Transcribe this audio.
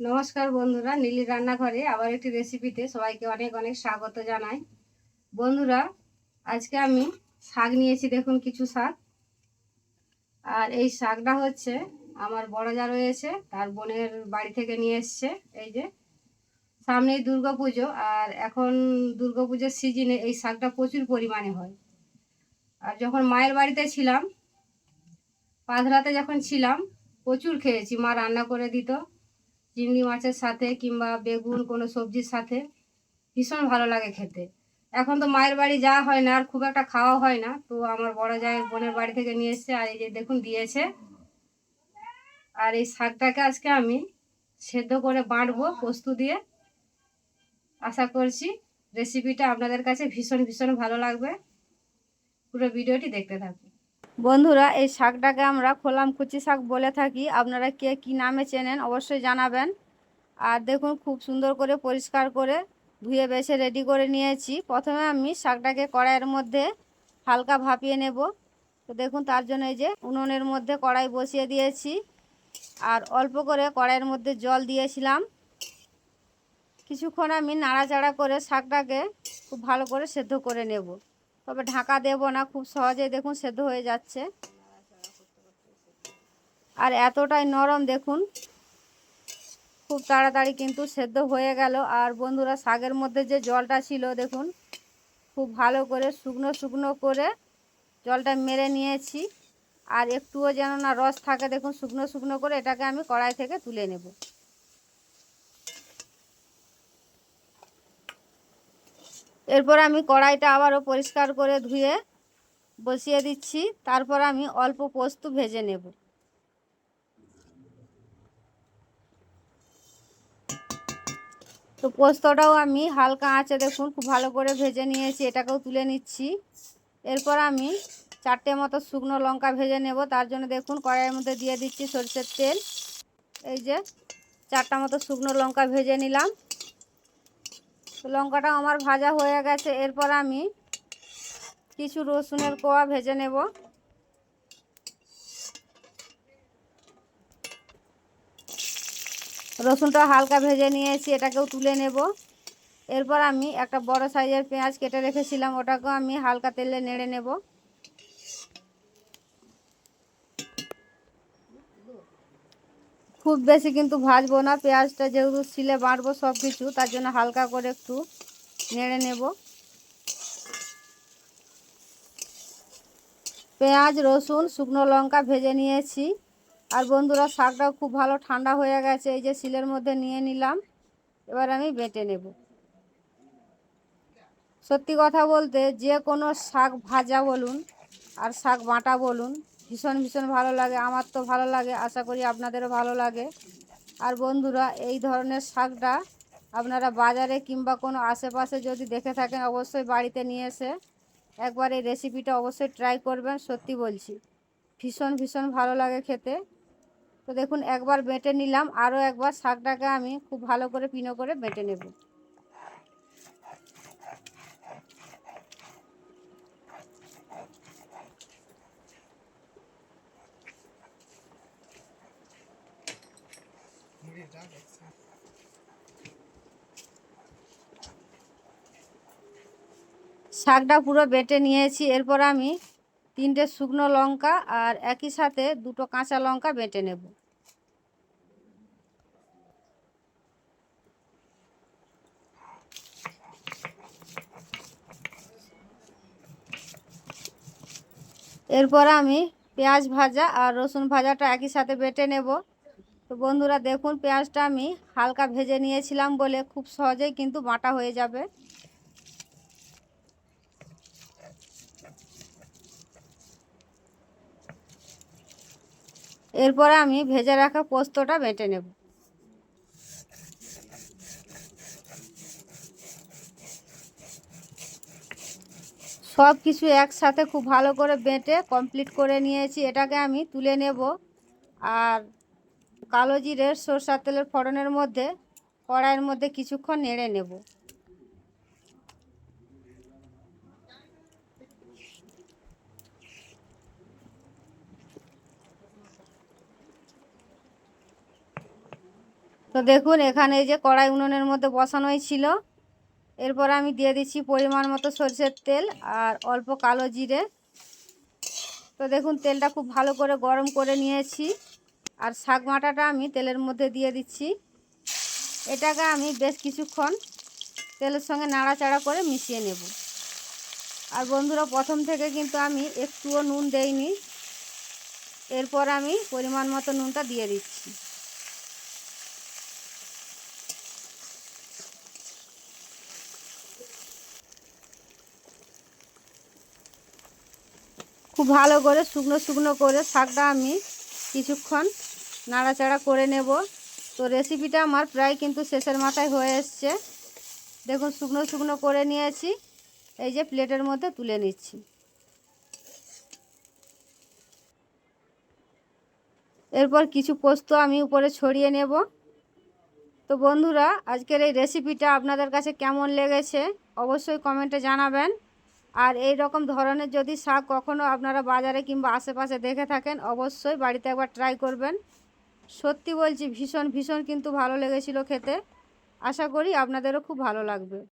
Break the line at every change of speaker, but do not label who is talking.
নমস্কার বন্ধুরা, নীলি রান্নাঘরে আবার একটি রেসিপিতে সবাইকে অনেক অনেক স্বাগত জানাই। বন্ধুরা, আজকে আমি শাক নিয়েছি, দেখুন কিছু শাক। আর এই শাকটা হচ্ছে আমার বড় যা রয়েছে, তার বোনের বাড়ি থেকে নিয়ে এসছে, এই যে। সামনেই পুজো, আর এখন পুজোর সিজনে এই শাকটা প্রচুর পরিমাণে হয়। আর যখন মায়ের বাড়িতে ছিলাম পাঁচরাতে যখন ছিলাম, প্রচুর খেয়েছি, মা রান্না করে দিত। চিংড়ি মাছের সাথে কিংবা বেগুন, কোনো সবজির সাথে ভীষণ ভালো লাগে খেতে। এখন তো মায়ের বাড়ি যাওয়া হয় না, আর খুব একটা খাওয়া হয় না। তো আমার বড় জায়ের বোনের বাড়ি থেকে নিয়ে এসছে, আর এই যে দেখুন দিয়েছে। আর এই শাকটাকে আজকে আমি সেদ্ধ করে বাঁটবো, পোস্ত দিয়ে। আশা করছি রেসিপিটা আপনাদের কাছে ভীষণ ভীষণ ভালো লাগবে। পুরো ভিডিওটি দেখতে থাকুন। বন্ধুরা, এই শাকটাকে আমরা খোলাম কুচি শাক বলে থাকি। আপনারা কে কি নামে চেনেন অবশ্যই জানাবেন। আর দেখুন, খুব সুন্দর করে পরিষ্কার করে ধুয়ে বেছে রেডি করে নিয়েছি। প্রথমে আমি শাকটাকে কড়াইয়ের মধ্যে হালকা ভাপিয়ে নেব। তো দেখুন, তার জন্য এই যে উনুনের মধ্যে কড়াই বসিয়ে দিয়েছি। আর অল্প করে কড়াইয়ের মধ্যে জল দিয়েছিলাম। কিছুক্ষণ আমি নাড়াচাড়া করে শাকটাকে খুব ভালো করে সেদ্ধ করে নেব। তবে ঢাকা দেব না, খুব সহজেই দেখুন সেদ্ধ হয়ে যাচ্ছে। আর এতটাই নরম দেখুন, খুব তাড়াতাড়ি কিন্তু সেদ্ধ হয়ে গেল। আর বন্ধুরা, শাকের মধ্যে যে জলটা ছিল দেখুন, খুব ভালো করে শুকনো শুকনো করে জলটা মেরে নিয়েছি। আর একটুও যেন না রস থাকে, দেখুন শুকনো শুকনো করে এটাকে আমি কড়াই থেকে তুলে নেব। এরপর আমি কড়াইটা আবারও পরিষ্কার করে ধুয়ে বসিয়ে দিচ্ছি। তারপর আমি অল্প পোস্ত ভেজে নেব। তো পোস্তটাও আমি হালকা আঁচে দেখুন, খুব ভালো করে ভেজে নিয়েছি, এটাকেও তুলে নিচ্ছি। এরপর আমি চারটে মতো শুকনো লঙ্কা ভেজে নেব। তার জন্য দেখুন, কড়াইয়ের মধ্যে দিয়ে দিচ্ছি সরষের তেল। এই যে চারটা মতো শুকনো লঙ্কা ভেজে নিলাম। লঙ্কাটা আমার ভাজা হয়ে গেছে। এরপর আমি কিছু রসুনের কোয়া ভেজে নেব। রসুনটা হালকা ভেজে নিয়েছি, এটাকেও তুলে নেব। এরপর আমি একটা বড় সাইজের পেঁয়াজ কেটে রেখেছিলাম, ওটাকেও আমি হালকা তেলে নেড়ে নেব। খুব বেশি কিন্তু ভাজবো না, পেঁয়াজটা যেহেতু শিলে বাঁটবো সব কিছু তার জন্য হালকা করে একটু নেড়ে নেব। পেঁয়াজ, রসুন, শুকনো লঙ্কা ভেজে নিয়েছি। আর বন্ধুরা, শাকটাও খুব ভালো ঠান্ডা হয়ে গেছে, এই যে শিলের মধ্যে নিয়ে নিলাম। এবার আমি বেটে নেব। সত্যি কথা বলতে, যে কোনো শাক ভাজা বলুন আর শাক বাটা বলুন ভীষণ ভীষণ ভালো লাগে। আমার তো ভালো লাগে। আশা করি আপনাদেরও ভালো লাগে। আর বন্ধুরা, এই ধরনের শাকটা আপনারা বাজারে কিংবা কোনো আশেপাশে যদি দেখে থাকেন, অবশ্যই বাড়িতে নিয়ে এসে একবার এই রেসিপিটা অবশ্যই ট্রাই করবেন। সত্যি বলছি, ভীষণ ভীষণ ভালো লাগে খেতে। তো দেখুন, একবার বেটে নিলাম। আরও একবার শাকটাকে আমি খুব ভালো করে পিনো করে বেটে নেব। শাকটা পুরো বেটে নিয়েছি। এরপর আমি তিনটে শুকনো লঙ্কা আর একই সাথে দুটো কাঁচা লঙ্কা বেটে নেব। এরপর আমি পেঁয়াজ ভাজা আর রসুন ভাজাটা একই সাথে বেটে নেব। তো বন্ধুরা দেখুন, পেঁয়াজটা আমি হালকা ভেজে নিয়েছিলাম বলে খুব সহজেই কিন্তু বাটা হয়ে যাবে। এরপরে আমি ভেজে রাখা পোস্তটা বেটে নেব। সব কিছু একসাথে খুব ভালো করে বেটে কমপ্লিট করে নিয়েছি। এটাকে আমি তুলে নেব। আর কালো জিরের সরষার তেলের ফোড়নের মধ্যে, কড়াইয়ের মধ্যে কিছুক্ষণ নেড়ে নেব। তো দেখুন, এখানে যে কড়াই উনুনের মধ্যে বসানোই ছিল। এরপর আমি দিয়ে দিচ্ছি পরিমাণ মতো সরষের তেল আর অল্প কালো জিরে। তো দেখুন, তেলটা খুব ভালো করে গরম করে নিয়েছি। আর শাক মাটাটা আমি তেলের মধ্যে দিয়ে দিচ্ছি। এটাকে আমি বেশ কিছুক্ষণ তেলের সঙ্গে নাড়াচাড়া করে মিশিয়ে নেব। আর বন্ধুরা, প্রথম থেকে কিন্তু আমি একটুও নুন দেইনি। এরপর আমি পরিমাণ মতো নুনটা দিয়ে দিচ্ছি। খুব ভালো করে শুকনো শুকনো করে শাকটা আমি কিছুক্ষণ নাড়াচাড়া করে নেব। তো রেসিপিটা আমার প্রায় কিন্তু শেষের মাথায় হয়ে এসছে। দেখুন, শুকনো শুকনো করে নিয়েছি। এই যে প্লেটের মধ্যে তুলে নিচ্ছি। এরপর কিছু পোস্ত আমি উপরে ছড়িয়ে নেব। তো বন্ধুরা, আজকের এই রেসিপিটা আপনাদের কাছে কেমন লেগেছে অবশ্যই কমেন্টে জানাবেন। আর এই রকম ধরনের যদি শাক কখনও আপনারা বাজারে কিংবা আশেপাশে দেখে থাকেন, অবশ্যই বাড়িতে একবার ট্রাই করবেন। সত্যি বলছি ভীষণ ভীষণ কিন্তু ভালো লেগেছিলো খেতে। আশা করি আপনাদেরও খুব ভালো লাগবে।